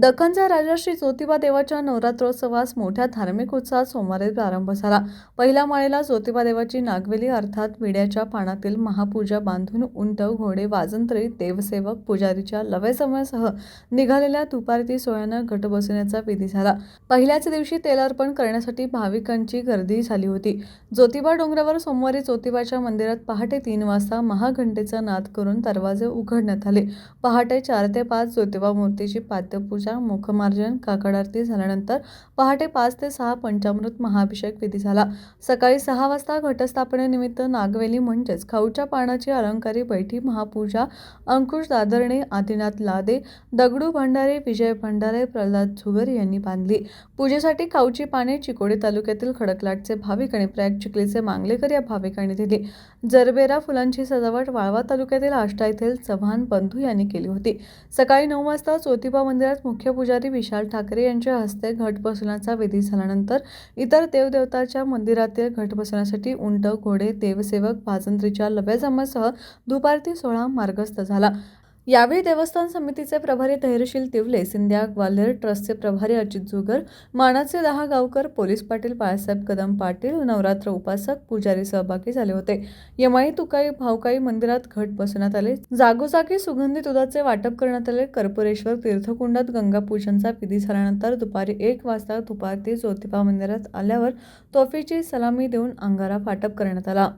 दख्खनचा राजा श्री ज्योतिबा देवाच्या नवरात्रोत्सवास मोठ्या धार्मिक उत्साहात सोमवारी प्रारंभ झाला. पहिल्या माळेला ज्योतिबा देवाची नागवेली अर्थात विड्याच्या पानातील महापूजा बांधून उंट घोडे वाजंत्री देवसेवक पुजारीच्या लवेसमयासह निघालेल्या दुपारती सोहळ्यानं घट बसवण्याचा विधी झाला. पहिल्याच दिवशी तेलार्पण करण्यासाठी भाविकांची गर्दी झाली होती. ज्योतिबा डोंगरावर सोमवारी ज्योतिबाच्या मंदिरात पहाटे तीन वाजता महाघंटेचा नाद करून दरवाजे उघडण्यात आले. पहाटे चार ते पाच ज्योतिबा मूर्तीची पाद्यपूजा मुखमार्जन काकड आरती झाल्यानंतर पहाटे पाच ते सहा पंचामृत महाभिषेक विधी झाला. सकाळी सहा वाजता घटस्थापनेनिमित्त नागवेली म्हणजेच खाऊच्या पानाची अलंकारी बैठी महापूजा अंकुश दादरणे आदिनाथ लादे दगडू भंडारे विजय भंडारे प्रल्हाद झुगर यांनी बांधली. पूजेसाठी खाऊची पाने चिकोडी तालुक्यातील खडकलाटचे भाविक आणि प्रयाग चिखलीचे मांगलेकर या भाविकांनी दिली. जरबेरा फुलांची सजावट वाळवा तालुक्यातील आष्टा येथील चव्हाण बंधू यांनी केली होती. सकाळी नऊ वाजता ज्योतिबा मंदिरात मुख्य पुजारी विशाल ठाकरे यांच्या हस्ते घट बसवण्याचा विधी झाल्यानंतर इतर देवदेवताच्या मंदिरातील घट बसवण्यासाठी उंट घोडे देवसेवक भाजंत्रीच्या लव्याजमासह दुपारती सोहळा मार्गस्थ झाला. यावेळी देवस्थान समितीचे प्रभारी धैर्यशील तिवले सिंध्या ग्वाल्हेर ट्रस्टचे प्रभारी अजित जुगर मानाचे दहा गावकर पोलीस पाटील बाळासाहेब कदम पाटील नवरात्र उपासक पुजारी सहभागी झाले होते. यमाई तुकाई भावकाई मंदिरात घट बसवण्यात आले. जागोजागी सुगंधी दुधाचे वाटप करण्यात आले. कर्पुरेश्वर तीर्थकुंडात गंगापूजनचा विधी झाल्यानंतर दुपारी एक वाजता दुपारती ज्योतिबा मंदिरात आल्यावर तोफीची सलामी देऊन अंगारा वाटप करण्यात आला.